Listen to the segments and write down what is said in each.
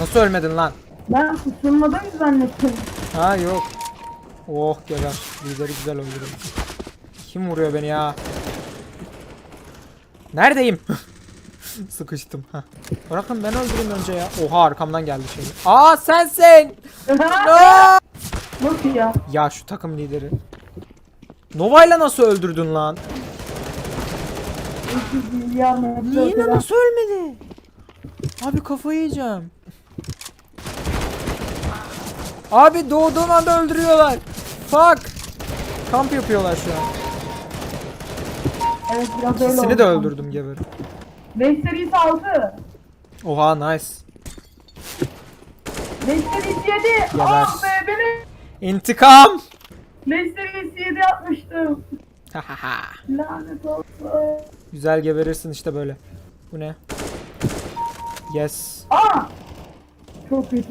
Nasıl ölmedin lan? Ben ısınmadım zannettim. Ha yok. Oh geber. Lideri güzel öldürdüm. Kim vuruyor beni ya? Neredeyim? Sıkıştım. Heh. Bırakın ben öldüreyim önce ya. Oha arkamdan geldi şey. Aa sensin. No! Nasıl ya? Ya şu takım lideri. Nova'yla nasıl öldürdün lan? 300 milyar metre Yine öteden. nasıl ölmedi? Abi kafayı yiyeceğim. Abi doğduğum anda öldürüyorlar. Fuck. Kamp yapıyorlar şu an. Evet biraz öyle İkisini de öldürdüm geber. 5 serisi 6. Oha nice. 5 serisi 7. Geber. Ah be beni. İntikam. 5 serisi 7 atmıştım. Lanet olsun. Güzel geberirsin işte böyle. Bu ne? Yes. Aa! Çok kötü.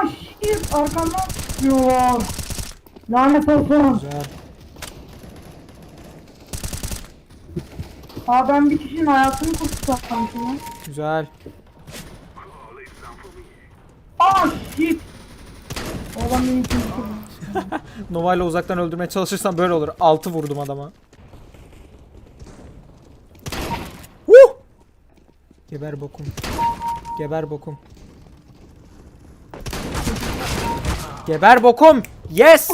Shit arkamdan çıkıyor. Lanet olsun. Güzel. Aa ben bir kişinin hayatını kurtarmışım ya. Güzel. Ah shit. Oğlan beni kurdu. Nova ile uzaktan öldürmeye çalışırsan böyle olur. 6 vurdum adama. Huh! Geber bokum. Geber bokum. Geber bokum. Yes!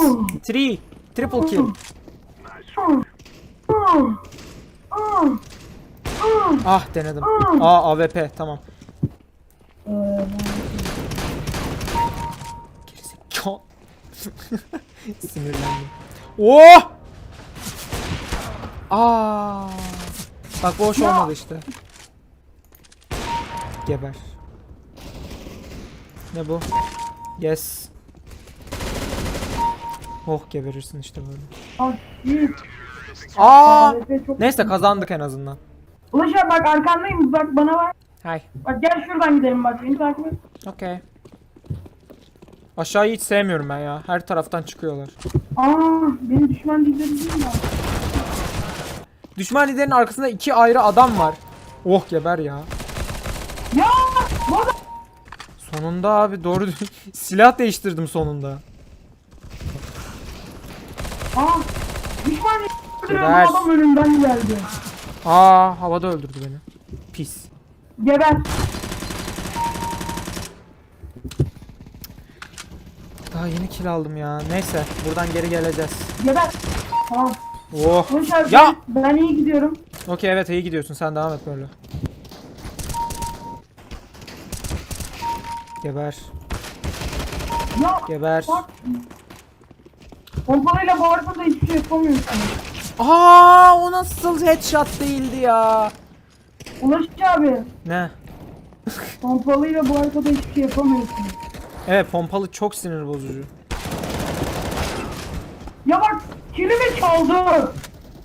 3. Triple kill. Ah denedim. Aa AWP tamam. Gerizekalı. Sinirlendim. Oh! Aa! Bak boş Ya. olmadı işte. Geber. Ne bu? Yes. Oh geberirsin işte böyle. ah. Aa! AWP çok- Neyse kazandık en azından. Ulaş abi bak arkandayım bak bana bak. Hay. Bak gel şuradan gidelim bak beni takip et. Okey. Aşağıyı hiç sevmiyorum ben ya. Her taraftan çıkıyorlar. Aa benim düşman dizleri değil mi? Düşman liderin arkasında iki ayrı adam var. Oh geber ya. Ya! Sonunda abi doğru silah değiştirdim sonunda. Aa! Düşman öldürüyor bu adam önümden geldi. Aa havada öldürdü beni. Pis. Geber. Daha yeni kill aldım ya. Neyse buradan geri geleceğiz. Geber. Tamam. Oh. Abi Ya! ben, ben iyi gidiyorum. Okey evet iyi gidiyorsun sen devam et böyle. Geber. Ya Geber. bak. Pompalıyla bu arkada hiçbir şey yapamıyorsun. Aa o nasıl headshot değildi ya. Ulaş abi. Ne? Pompalıyla bu arkada hiçbir şey yapamıyorsun. Evet pompalı çok sinir bozucu. Ya bak kilimi çaldı.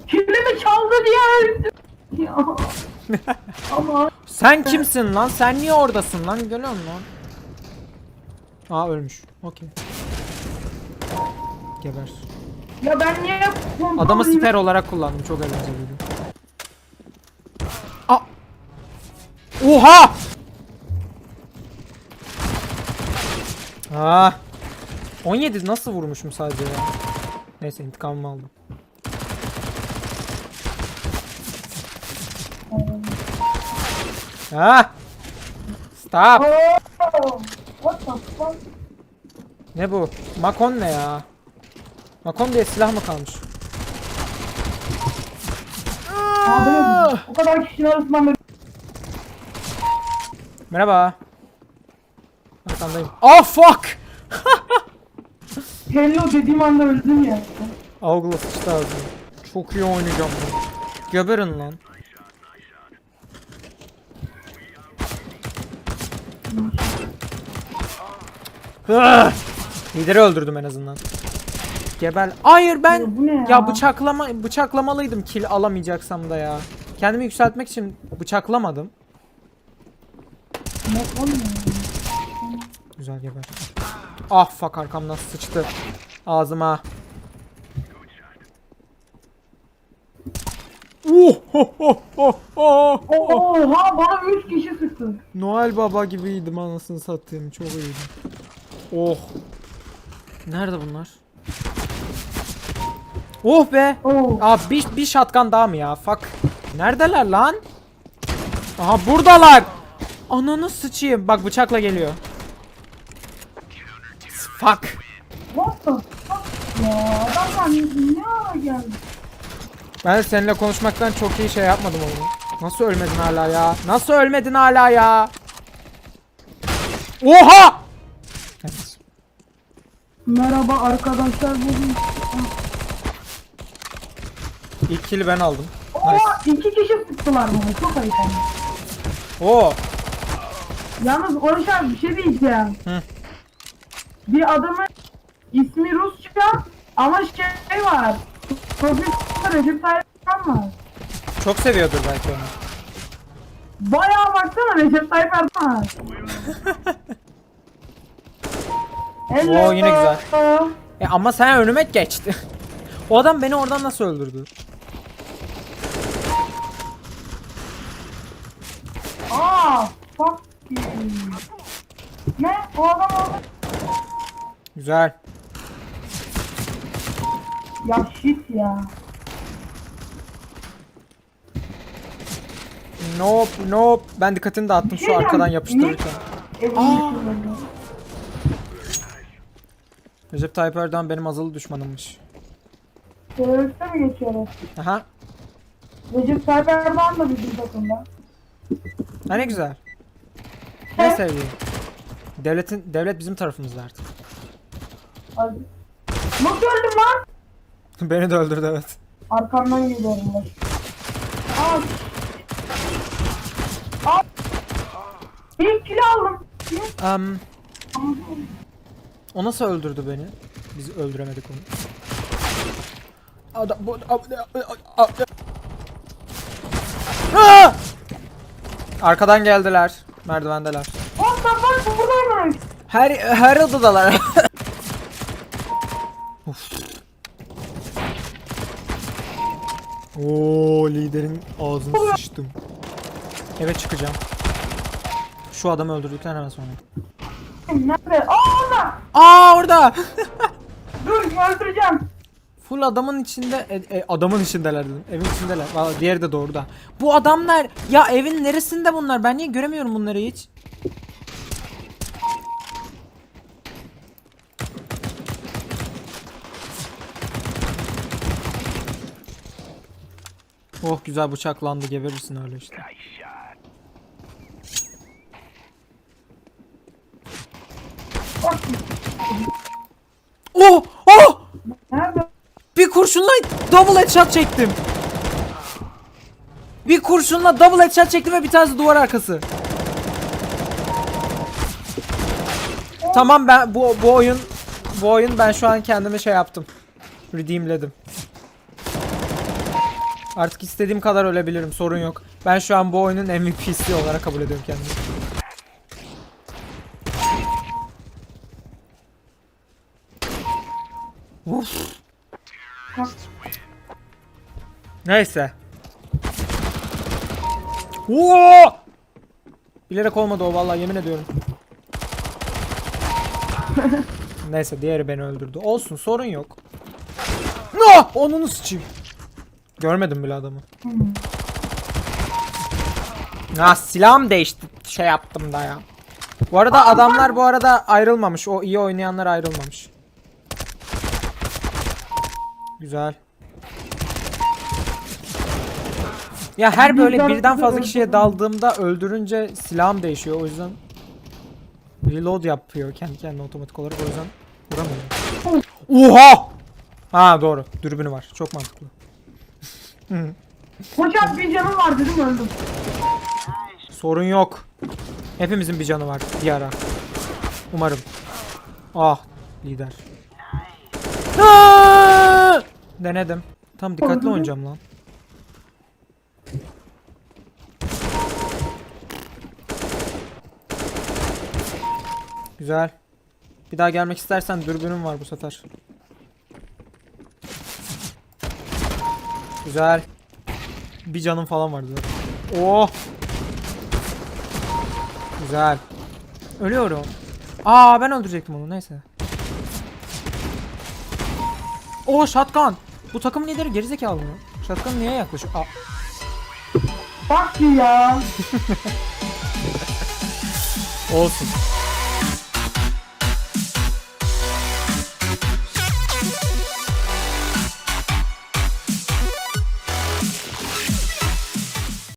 Kilimi çaldı diye öldü. Ya. Ama Sen kimsin lan? Sen niye oradasın lan? Geliyor musun lan? Aa ölmüş. Okey. Geber. ya ben niye pompalıyla... Adamı siper olarak kullandım. Çok eğlenceliydi. Aa! Oha! Aa! 17 nasıl vurmuşum sadece ya? Neyse intikamımı aldım. Ha! Stop! Oh, what the fuck? Ne bu? Makon ne ya? Makon diye silah mı kalmış? Abi o kadar kişinin arasından böyle Merhaba. Arkandayım. Oh fuck! hello dediğim anda öldüm ya. Avgla sıçtı ağzına. Çok iyi oynayacağım bunu. Geberin lan. Ah! Lideri öldürdüm en azından. Geber. Hayır ben Ya bu ne ya? ya bıçaklama bıçaklamalıydım kill alamayacaksam da ya. Kendimi yükseltmek için bıçaklamadım. Ne olmuyor? Güzel geber. Ah fuck arkamdan sıçtı. Ağzıma. Oh, oh, oh, oh, oh, oh. Oha bana 3 kişi yaptın? Noel Baba gibiydim anasını satayım. Çok iyiydim. Oh. Nerede bunlar? Oh be. Oo. Aa bir, bir shotgun daha mı ya? Fuck. Neredeler lan? Aha buradalar. Ananı sıçayım. Bak bıçakla geliyor. Fuck. What the fuck ya? Adamlar ne geldi? Ben seninle konuşmaktan çok iyi şey yapmadım oğlum. Nasıl ölmedin hala ya? Nasıl ölmedin hala ya? Oha! Evet. Merhaba arkadaşlar bugün. İlk kill'i ben aldım. Oo iki kişi sıktılar bana çok ayıp ama. Oo. Yalnız abi bir şey diyeceğim. Hı. Bir adamın ismi Rusça ama şey var. Profesör Recep Tayyip Erdoğan var. Çok seviyordur belki onu. Bayağı baksana Recep Tayyip Erdoğan. Hello. Oo, yine güzel. E ama sen önüme geçti. o adam beni oradan nasıl öldürdü? You. Ne? O adam orada. Güzel. Ya shit ya. Nope nope. Ben dikkatini dağıttım şu Şey arkadan yapıştırırken. Aa. Recep Tayyip Erdoğan benim azılı düşmanımmış. Teröriste mi geçiyorlar? Aha. Recep Tayyip Erdoğan da bizim takımda. Ha ne güzel. Ne sevdiğim. Devletin devlet bizim tarafımızda artık. Hadi. Nasıl öldüm lan? Beni de öldürdü evet. Arkamdan geliyorum ben. Aa. Aa. Bir kilo aldım. Um, o nasıl öldürdü beni? Biz öldüremedik onu. Adam bu! Arkadan geldiler. Merdivendeler. What the fuck buradaymış. Her her odadalar. Of. Oo liderin ağzını sıçtım. Eve çıkacağım. Şu adamı öldürdükten hemen sonra. Nerede? Aa orada. Aa orada. Dur öldüreceğim. Full adamın içinde e, e, adamın içindeler dedim. Evin içindeler. Valla diğeri de doğru da. Bu adamlar ya evin neresinde bunlar? Ben niye göremiyorum bunları hiç? Oh güzel bıçaklandı geberirsin öyle işte. Bak. Oh! Oh! Nerede? Bir kurşunla double headshot çektim. Bir kurşunla double headshot çektim ve bir tanesi duvar arkası. Tamam ben bu bu oyun bu oyun ben şu an kendime şey yaptım. Redeemledim. Artık istediğim kadar ölebilirim sorun yok. Ben şu an bu oyunun MVP'si olarak kabul ediyorum kendimi. Uf. Neyse. Oo! Bilerek olmadı o vallahi yemin ediyorum. Neyse diğeri beni öldürdü. Olsun sorun yok. No! Onunu sıçayım. Görmedim bile adamı. Ha silahım değişti şey yaptım da ya. Bu arada adamlar bu arada ayrılmamış. O iyi oynayanlar ayrılmamış. Güzel. Ya her böyle birden fazla kişiye daldığımda öldürünce silahım değişiyor. O yüzden reload yapıyor kendi kendine otomatik olarak. O yüzden vuramıyorum. Oha! Ha doğru. Dürbünü var. Çok mantıklı. Hocam bir canım var dedim öldüm. Sorun yok. Hepimizin bir canı var bir ara. Umarım. Ah lider. Aa! Denedim. Tam dikkatli oynayacağım lan. Güzel. Bir daha gelmek istersen dürbünüm var bu sefer. Güzel. Bir canım falan vardı. Oh. Güzel. Ölüyorum. Aa ben öldürecektim onu neyse. O shotgun. Bu takım lideri gerizekalı mı? Shotgun niye yaklaşıyor? Aa, Bak ya. olsun.